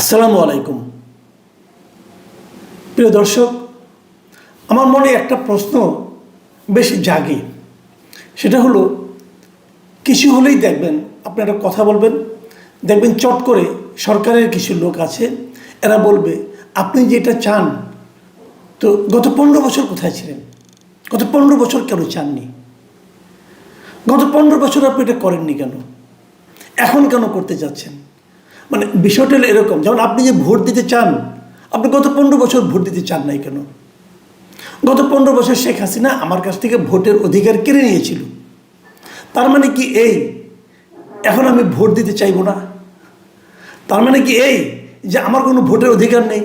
আসসালামু আলাইকুম। প্রিয় দর্শক, আমার মনে একটা প্রশ্ন বেশ জাগে। সেটা হলো, কিছু হলেই দেখবেন আপনি একটা কথা বলবেন, দেখবেন চট করে সরকারের কিছু লোক আছে, এরা বলবে, আপনি যেটা চান, তো গত পনেরো বছর কোথায় ছিলেন? গত পনেরো বছর কেন চাননি? গত পনেরো বছর আপনি এটা করেননি কেন? এখন কেন করতে যাচ্ছেন? মানে বিষয়টা এরকম, যেমন আপনি যে ভোট দিতে চান, আপনি গত পনেরো বছর ভোট দিতে চান নাই কেন? গত পনেরো বছর শেখ হাসিনা আমার কাছ থেকে ভোটের অধিকার কেড়ে নিয়েছিল। তার মানে কি এই, এখন আমি ভোট দিতে চাইব না? তার মানে কি এই যে আমার কোনো ভোটের অধিকার নেই?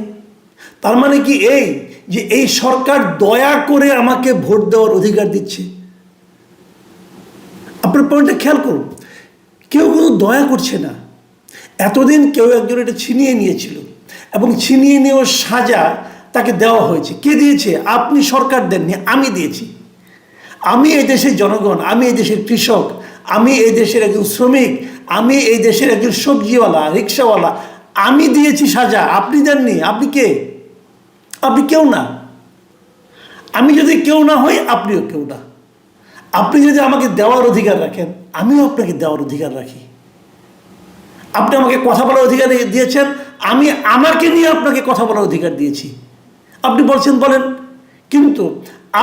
তার মানে কি এই যে এই সরকার দয়া করে আমাকে ভোট দেওয়ার অধিকার দিচ্ছে? আপনার পয়েন্টটা খেয়াল করুন, কেউ কোনো দয়া করছে না। এতদিন কেউ একজন এটা ছিনিয়ে নিয়েছিল এবং ছিনিয়ে নেওয়ার সাজা তাকে দেওয়া হয়েছে। কে দিয়েছে? আপনি সরকার দেননি, আমি দিয়েছি। আমি এই দেশের জনগণ, আমি এই দেশের কৃষক, আমি এই দেশের একজন শ্রমিক, আমি এই দেশের একজন সবজিওয়ালা, রিক্সাওয়ালা, আমি দিয়েছি সাজা, আপনি দেননি, আপনি কে? আপনি কেউ না। আমি যদি কেউ না হই, আপনিও কেউ না। আপনি যদি আমাকে দেওয়ার অধিকার রাখেন, আমিও আপনাকে দেওয়ার অধিকার রাখি। আপনি আমাকে কথা বলার অধিকার দিয়েছেন, আমি আমাকে নিয়ে আপনাকে কথা বলার অধিকার দিয়েছি। আপনি বলছেন, বলেন, কিন্তু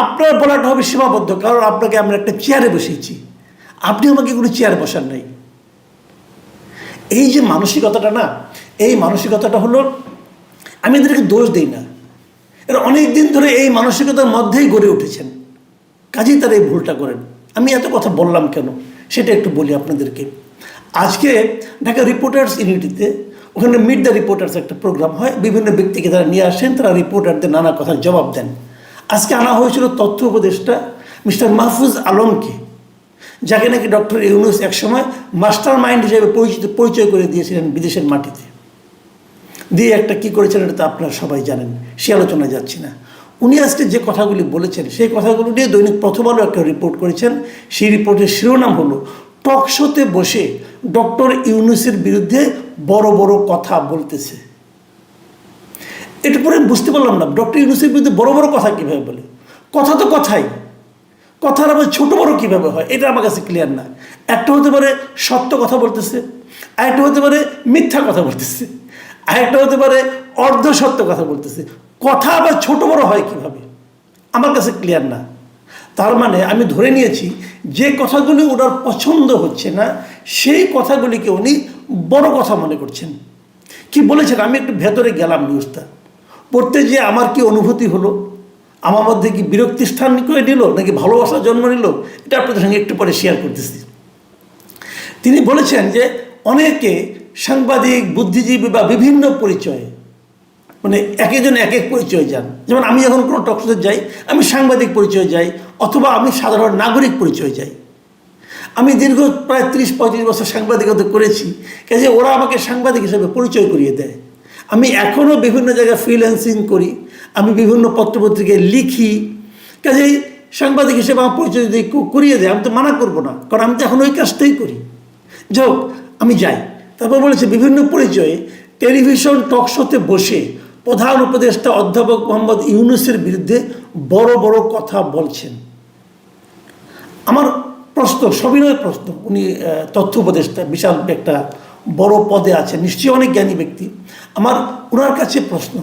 আপনার বলাটা হবে সীমাবদ্ধ, কারণ আপনাকে আমরা একটা চেয়ারে বসিয়েছি। আপনি আমাকে কোনো চেয়ারে বসান নাই। এই যে মানসিকতাটা না, এই মানসিকতাটা হলো, আমি এদেরকে দোষ দিই না। এরা অনেক দিন ধরে এই মানসিকতার মধ্যেই গড়ে উঠেছেন। কাজেই তারা এই ভুলটা করেন। আমি এত কথা বললাম কেন? সেটা একটু বলি আপনাদেরকে। আজকে ঢাকা রিপোর্টার্স ইউনিটিতে ওখানে মিট দ্য রিপোর্টার্স একটা প্রোগ্রাম হয়। বিভিন্ন ব্যক্তিকে তারা নিয়ে আসেন, তারা রিপোর্টারদের নানা কথার জবাব দেন। আজকে আনা হয়েছিল তথ্য উপদেষ্টা মিস্টার মাহফুজ আলমকে, যাকে নাকি ডক্টর ইউনুস একসময় মাস্টার মাইন্ড হিসেবে পরিচিত পরিচয় করে দিয়েছিলেন বিদেশের মাটিতে। দিয়ে একটা কি করেছেন এটা তো আপনারা সবাই জানেন, সে আলোচনা যাচ্ছি না। উনি আজকে যে কথাগুলি বলেছেন, সেই কথাগুলো নিয়ে দৈনিক প্রথম আলো একটা রিপোর্ট করেছেন। সেই রিপোর্টের শিরোনাম হলো, টক শোতে বসে ডক্টর ইউনুসের বিরুদ্ধে বড় বড় কথা বলতেছে। এটা পরে বুঝতে পারলাম না, ডক্টর ইউনুসের বিরুদ্ধে বড় বড় কথা কীভাবে বলে? কথা তো কথাই, কথার আবার ছোটো বড় কীভাবে হয়, এটা আমার কাছে ক্লিয়ার না। একটা হতে পারে সত্য কথা বলতেছে, আরেকটা হতে পারে মিথ্যা কথা বলতেছে, আরেকটা হতে পারে অর্ধ সত্য কথা বলতেছে। কথা আবার ছোট বড় হয় কীভাবে? আমার কাছে ক্লিয়ার না। তার মানে আমি ধরে নিয়েছি, যে কথাগুলি ওনার পছন্দ হচ্ছে না সেই কথাগুলিকে উনি বড় কথা মনে করছেন। কি বলেছেন? আমি একটু ভেতরে গেলাম নিউজটা। পড়তে যে আমার কি অনুভূতি হলো? আমার মধ্যে কি বিরক্তি স্থান করে নিল নাকি ভালোবাসার জন্ম নিল? এটা আপনাদের সঙ্গে একটু পরে শেয়ার করতেছি। তিনি বলেছেন যে, অনেকে সাংবাদিক, বুদ্ধিজীবী বা বিভিন্ন পরিচয়ে মানে এক একজন এক এক পরিচয় যান। যেমন আমি যখন কোনো টকশোতে যাই, আমি সাংবাদিক পরিচয় যাই, অথবা আমি সাধারণ নাগরিক পরিচয় যাই। আমি দীর্ঘ প্রায় ত্রিশ, পঁয়ত্রিশ বছর সাংবাদিকতা করেছি। কাজে ওরা আমাকে সাংবাদিক হিসেবে পরিচয় করিয়ে দেয়। আমি এখনও বিভিন্ন জায়গায় ফ্রিল্যান্সিং করি। আমি বিভিন্ন পত্রপত্রিকায় লিখি। কাজেই সাংবাদিক হিসেবে আমার পরিচয় যদি করিয়ে দেয়, আমি তো মানা করব না। কারণ আমি তো এখন ওই কাজটাই করি। হোক, আমি যাই। তারপর বলেছে, বিভিন্ন পরিচয়ে টেলিভিশন টক শোতে বসে প্রধান উপদেষ্টা অধ্যাপক মোহাম্মদ ইউনুসের বিরুদ্ধে বড় বড় কথা বলছেন। আমার প্রশ্ন, সবিনয় প্রশ্ন। উনি তথ্য উপদেষ্টা, বিশাল একটা বড় পদে আছে নিশ্চয়ই অনেক জ্ঞানী ব্যক্তি। আমার ওনার কাছে প্রশ্ন।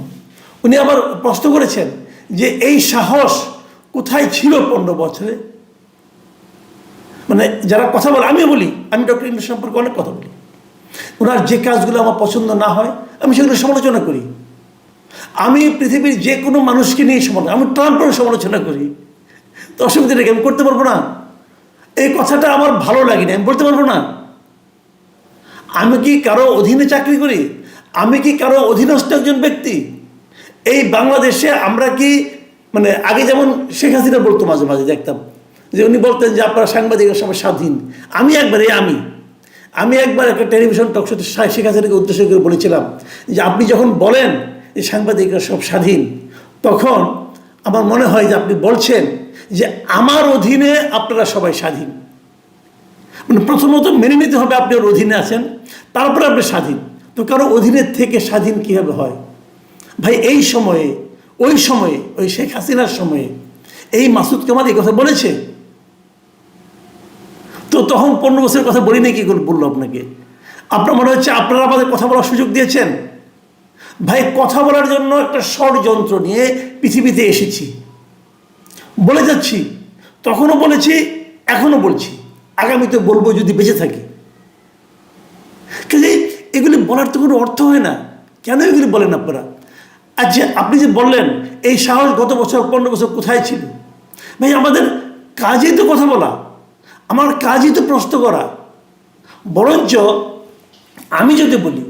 উনি আবার প্রশ্ন করেছেন যে এই সাহস কোথায় ছিল পনেরো বছরে? মানে যারা কথা বলে, আমিও বলি, আমি ডক্টর ইংলিশ সম্পর্কে অনেক কথা বলি। ওনার যে কাজগুলো আমার পছন্দ না হয়, আমি সেগুলো সমালোচনা করি। আমি পৃথিবীর যে কোনো মানুষকে নিয়ে সমালোচনা, আমি ট্রাম্পের সমালোচনা করি। তো অসুবিধা নেই আমি করতে পারব না? এই কথাটা আমার ভালো লাগেনি, আমি বলতে পারব না। আমি কি কারও অধীনে চাকরি করি? আমি কি কারও অধীনস্থ একজন ব্যক্তি? এই বাংলাদেশে আমরা কি মানে আগে যেমন শেখ হাসিনা বলতো মাঝে মাঝে, দেখতাম, যে উনি বলতেন যে আপনারা সাংবাদিকের সবাই স্বাধীন। আমি একবার এই আমি আমি একবার একটা টেলিভিশন টকশোতে শেখ হাসিনাকে উদ্দেশ্য করে বলেছিলাম যে আপনি যখন বলেন যে সাংবাদিকরা সব স্বাধীন, তখন আমার মনে হয় যে আপনি বলছেন যে আমার অধীনে আপনারা সবাই স্বাধীন। মানে প্রথমত মেনে নিতে হবে আপনি ওর অধীনে আছেন, তারপরে আপনি স্বাধীন। তো কারও অধীনের থেকে স্বাধীন কীভাবে হয়? ভাই, এই সময়ে, ওই সময়ে, ওই শেখ হাসিনার সময়ে, এই মাসুদ কামাল এই কথা বলেছে? তো তখন পনেরো বছরের কথা বলি নাই কি করে বলল আপনাকে? আপনার মনে হচ্ছে আপনারা আমাদের কথা বলার সুযোগ দিয়েছেন? ভাই, কথা বলার জন্য একটা ষড়যন্ত্র নিয়ে পৃথিবীতে এসেছি। বলে যাচ্ছি, তখনও বলেছি, এখনও বলছি। আগামীতে বলব যদি বেঁচে থাকি। কাজে এগুলি বলার তো কোনো অর্থ হয় না। কেন এগুলি বলেন আপনারা? আচ্ছা আপনি যে বললেন, এই সাহস গত বছর, পনেরো বছর কোথায় ছিল? ভাই, আমাদের কাজই তো কথা বলা। আমার কাজই তো প্রশ্ন করা। বরঞ্চ আমি যদি বলি,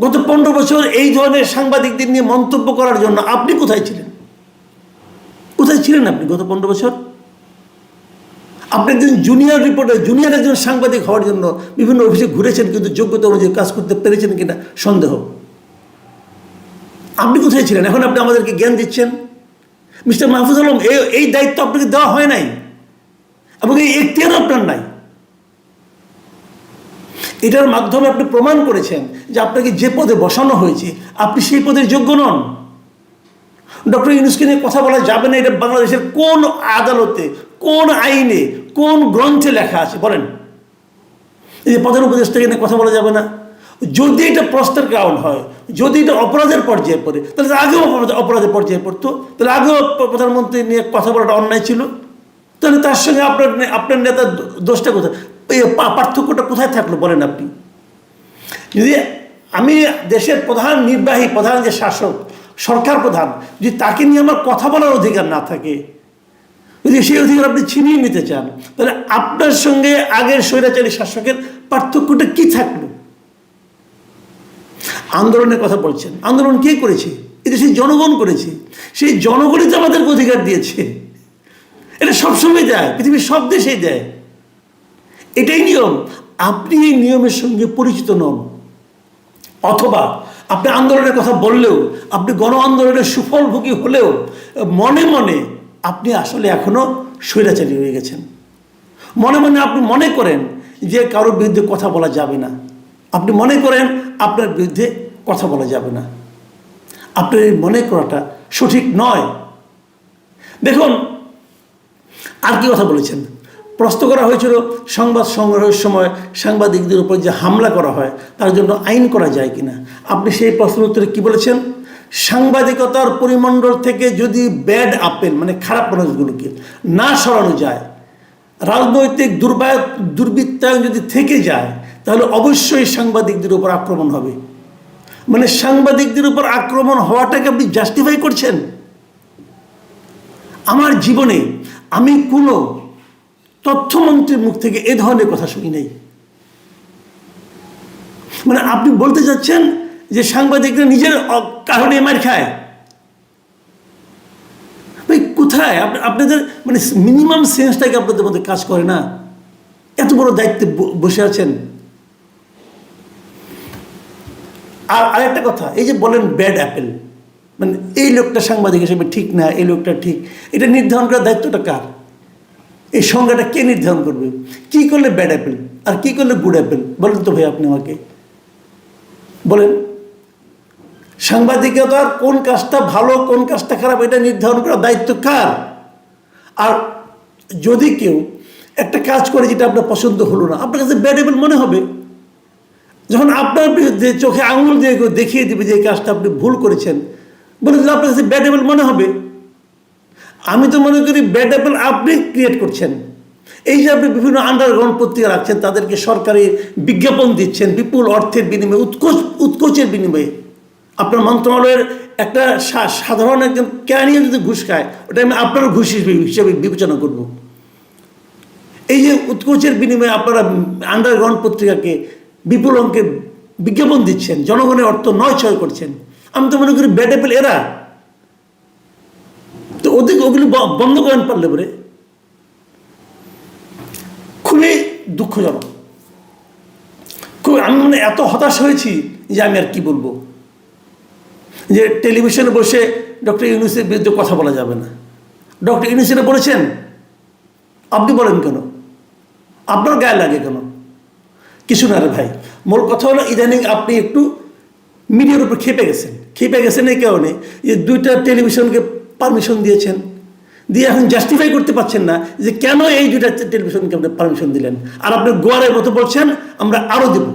গত পনেরো বছর এই ধরনের সাংবাদিকদের নিয়ে মন্তব্য করার জন্য আপনি কোথায় ছিলেন? কোথায় ছিলেন আপনি গত পনেরো বছর? আপনি একজন জুনিয়র রিপোর্টার জুনিয়র একজন সাংবাদিক হওয়ার জন্য বিভিন্ন অফিসে ঘুরেছেন কিন্তু যোগ্যতা অনুযায়ী কাজ করতে পেরেছেন কিনা সন্দেহ। আপনি কোথায় ছিলেন? এখন আপনি আমাদেরকে জ্ঞান দিচ্ছেন। মিস্টার মাহফুজ আলম এই দায়িত্ব আপনাকে দেওয়া হয় নাই এবং এই এখতিয়ারও আপনার নাই। এটার মাধ্যমে আপনি প্রমাণ করেছেন যে আপনাকে যে পদে বসানো হয়েছে, আপনি সেই পদের যোগ্য নন। ডক্টর ইউনুসকে নিয়ে কথা বলা যাবে না, এটা বাংলাদেশের কোন আদালতে, কোন আইনে, কোন গ্রন্থে লেখা আছে? বলেন। এই যে প্রধান উপদেষ্টাকে নিয়ে কথা বলা যাবে না। যদি এটা প্রস্তার গ্রাউন্ড হয়, যদি এটা অপরাধের পর্যায়ে পড়ে, তাহলে আগেও অপরাধ, অপরাধের পর্যায়ে পড়তো। তাহলে আগেও প্রধানমন্ত্রী নিয়ে কথা বলাটা অন্যায় ছিল। তাহলে তার সঙ্গে আপনার আপনার নেতার দোষটা কোথায়? পার্থক্যটা কোথায় থাকল বলেন আপনি? যদি আমি দেশের প্রধান নির্বাহী, প্রধান যে শাসক সরকার প্রধান, যদি তাকে নিয়ে আমার কথা বলার অধিকার না থাকে, যদি সেই অধিকার আপনি ছিনিয়ে নিতে চান, তাহলে আপনার সঙ্গে আগের স্বৈরাচারী শাসকের পার্থক্যটা কি থাকল? আন্দোলনের কথা বলছেন। আন্দোলন কে করেছে? এটা সেই জনগণ করেছে। সেই জনগণই তো আমাদেরকে অধিকার দিয়েছে। এটা সবসময় দেয়, পৃথিবীর সব দেশেই দেয়। এটাই নিয়ম। আপনি এই নিয়মের সঙ্গে পরিচিত নন। অথবা আপনি আন্দোলনের কথা বললেও, আপনি গণ আন্দোলনের সুফলভোগী হলেও, মনে মনে আপনি আসলে এখনও স্বৈরাচারী হয়ে গেছেন। মনে মনে আপনি মনে করেন যে কারোর বিরুদ্ধে কথা বলা যাবে না। আপনি মনে করেন আপনার বিরুদ্ধে কথা বলা যাবে না। আপনার এই মনে করাটা সঠিক নয়। দেখুন, আর কি কথা বলেছেন? প্রশ্ন করা হয়েছিল, সংবাদ সংগ্রহের সময় সাংবাদিকদের উপর যে হামলা করা হয়, তার জন্য আইন করা যায় কিনা? আপনি সেই প্রশ্নের উত্তরে কী বলেছেন? সাংবাদিকতার পরিমণ্ডল থেকে যদি ব্যাড আপেল মানে খারাপ মানুষগুলোকে, না সরানো যায়, রাজনৈতিক দুর্বায়, দুর্বৃত্তায়ন যদি থেকে যায়, তাহলে অবশ্যই সাংবাদিকদের উপর আক্রমণ হবে। মানে সাংবাদিকদের উপর আক্রমণ হওয়াটাকে আপনি জাস্টিফাই করছেন? আমার জীবনে আমি কোনো তথ্যমন্ত্রীর মুখ থেকে এ ধরনের কথা শুনি নাই। মানে আপনি বলতে চাচ্ছেন যে সাংবাদিকরা নিজের কারণে মার খায়? ভাই, কোথায়? আপ- আপনাদের মানে মিনিমাম সেন্সটাকে আপনাদের মধ্যে কাজ করে না? এত বড় দায়িত্বে বসে আছেন। আর আরেকটা কথা, এই যে বলেন ব্যাড অ্যাপেল মানে এই লোকটা সাংবাদিক হিসেবে ঠিক না, এই লোকটা ঠিক, এটা নির্ধারণ করার দায়িত্বটা কার? এই সংজ্ঞাটা কে নির্ধারণ করবে? কি করলে ব্যাড অ্যাপেল আর কি করলে গুড অ্যাপেল বলেন তো ভাই আপনি আমাকে। বলেন। সাংবাদিকতার কোন কাজটা ভালো, কোন কাজটা খারাপ, এটা নির্ধারণ করার দায়িত্ব কার? আর যদি কেউ একটা কাজ করে যেটা আপনার পছন্দ হলো না, আপনার কাছে ব্যাড অ্যাপেল মনে হবে? যখন আপনার বিরুদ্ধে চোখে আঙুল দিয়ে দেখিয়ে দিবে যে এই কাজটা আপনি ভুল করেছেন বলে আপনার কাছে ব্যাড অ্যাপেল মনে হবে? আমি তো মনে করি ব্যাড অ্যাপেল আপনি ক্রিয়েট করছেন। এই যে আপনি বিভিন্ন আন্ডারগ্রাউন্ড পত্রিকা রাখছেন, তাদেরকে সরকারি বিজ্ঞাপন দিচ্ছেন, বিপুল অর্থের বিনিময়ে উৎকোচ উৎকোচের বিনিময়ে। আপনার মন্ত্রণালয়ের একটা সাধারণ একজন ক্যানিয়ে যদি ঘুষ খায়, ওটা আমি আপনার ঘুষ হিসেবে বিবেচনা করব। এই যে উৎকোচের বিনিময়ে আপনারা আন্ডারগ্রাউন্ড পত্রিকাকে বিপুল অঙ্কের বিজ্ঞাপন দিচ্ছেন, জনগণের অর্থ নয় ছয় করছেন। আমি তো মনে করি ব্যাড অ্যাপেল এরা। বন্ধ করেন পারলে পরে। খুবই দুঃখজনক। খুব আমি মানে এত হতাশ হয়েছি যে আমি আর কি বলব। যে টেলিভিশনে বসে ডক্টর ইউনুসের বিরুদ্ধে কথা বলা যাবে না। ডক্টর ইউনুসের বলেছেন, আপনি বলেন কেন? আপনার গায়ে লাগে কেন? কিছু না রে ভাই। মোর কথা হলো ইদানিং আপনি একটু মিডিয়ার উপর খেপে গেছেন। খেপে গেছেন এই কারণে যে দুইটা টেলিভিশনকে পারমিশন দিয়েছেন। দিয়ে এখন জাস্টিফাই করতে পারছেন না যে কেন এই দুইটা টেলিভিশনকে আপনি পারমিশন দিলেন? আর আপনি গোয়ারের মতো বলছেন, আমরা আরও দেব।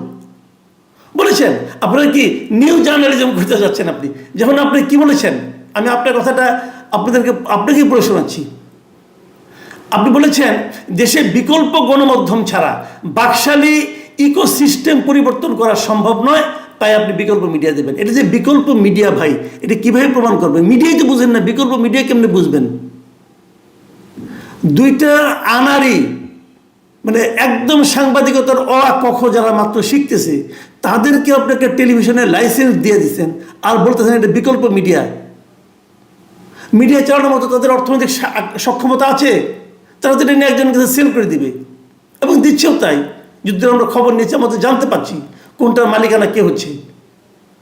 বলেছেন? আপনারা কি নিউ জার্নালিজম করতে যাচ্ছেন আপনি? যখন আপনি কি বলেছেন? আমি আপনার কথাটা আপনাদেরকে, আপনাকেই বলে শোনাচ্ছি। আপনি বলেছেন, দেশে বিকল্প গণমাধ্যম ছাড়া বাকশালী ইকোসিস্টেম পরিবর্তন করা সম্ভব নয়, তাই আপনি বিকল্প মিডিয়া দেবেন। এটা যে বিকল্প মিডিয়া ভাই, এটা কীভাবে প্রমাণ করবেন মিডিয়াই তো বুঝেন না, বিকল্প মিডিয়া কেমনি বুঝবেন? দুইটা আনারি মানে একদম সাংবাদিকতার অ আ, ক খ যারা মাত্র শিখতেছে তাদেরকে আপনাকে টেলিভিশনে লাইসেন্স দিয়ে দিচ্ছেন আর বলতেছেন এটা বিকল্প মিডিয়া। মিডিয়া চালানোর মতো তাদের অর্থনৈতিক সক্ষমতা আছে তারা তো এটা নিয়ে একজনের কাছে সেল করে দিবে। এবং দিচ্ছেও তাই যুদ্ধের আমরা খবর নিয়েছি আমাদের জানতে পারছি কোনটার মালিকানা কে হচ্ছে।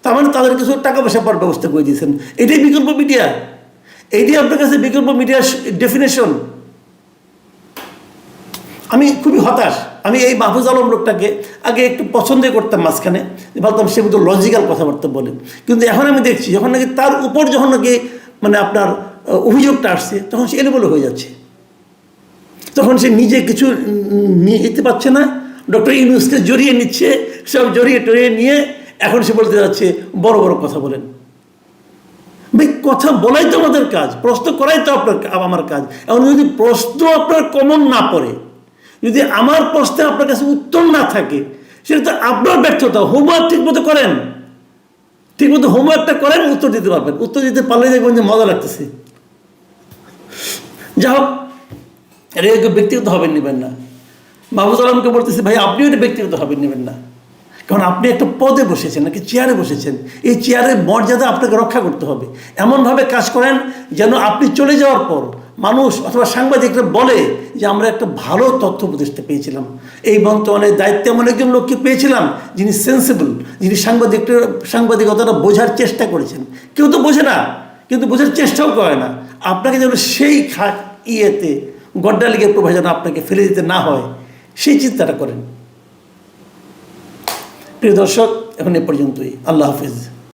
তার মানে তাদের কিছু টাকা পয়সা পাওয়ার ব্যবস্থা করে দিয়েছেন। এটাই বিকল্প মিডিয়া। এইটাই আপনার কাছে বিকল্প মিডিয়ার ডেফিনেশন। আমি খুবই হতাশ। আমি এই মাহফুজ আলম লোকটাকে আগে একটু পছন্দই করতাম মাঝখানে। ভাবতাম সে মতো লজিক্যাল কথাবার্তা বলে। কিন্তু এখন আমি দেখছি, যখন নাকি তার উপর যখন নাকি মানে আপনার অভিযোগটা আসছে, তখন সে এলোমেলো হয়ে যাচ্ছে। তখন সে নিজে কিছু নিয়ে যেতে পারছে না। ডক্টর ইউনুসকে জড়িয়ে নিচ্ছে, সব জড়িয়ে টড়িয়ে নিয়ে এখন সে বলতে যাচ্ছে, বড় বড় কথা বলেন। ভাই, কথা বলাই তো আমাদের কাজ, প্রশ্ন করাই তো আপনার, আমার কাজ। এখন যদি প্রশ্ন আপনার কমন না পড়ে যদি আমার প্রশ্নে আপনার কাছে উত্তর না থাকে, সেটা তো আপনার ব্যর্থতা। হোমওয়ার্ক ঠিক মতো করেন। ঠিক মতো হোমওয়ার্কটা করেন, উত্তর দিতে পারবেন। উত্তর দিতে পারলে দেখবেন যে মজা লাগতেছে। যা হোক, এটা ব্যক্তিগত হবেন নেবেন না। মাহবুজ আলমকে বলতেছে, ভাই, আপনিও এটা ব্যক্তিগত হবেন নেবেন না। কারণ আপনি একটা পদে বসেছেন, নাকি চেয়ারে বসেছেন। এই চেয়ারের মর্যাদা আপনাকে রক্ষা করতে হবে। এমনভাবে কাজ করেন যেন আপনি চলে যাওয়ার পর মানুষ অথবা সাংবাদিকরা বলে যে, আমরা একটা ভালো তথ্য উপদেষ্টা পেয়েছিলাম। এই বর্তমানে দায়িত্বে এমন একজন লোককে পেয়েছিলাম যিনি সেন্সিবল যিনি সাংবাদিকটা, সাংবাদিকতাটা বোঝার চেষ্টা করেছেন। কেউ তো বোঝে না, কিন্তু বোঝার চেষ্টাও করে না। আপনাকে যেন সেই খা ইয়েতে গড্ডালিগের প্রভাব যেন আপনাকে ফেলে দিতে না হয়, সেই চিন্তাটা করেন। প্রিয় দর্শক, এখন এ পর্যন্তই। আল্লাহ হাফিজ।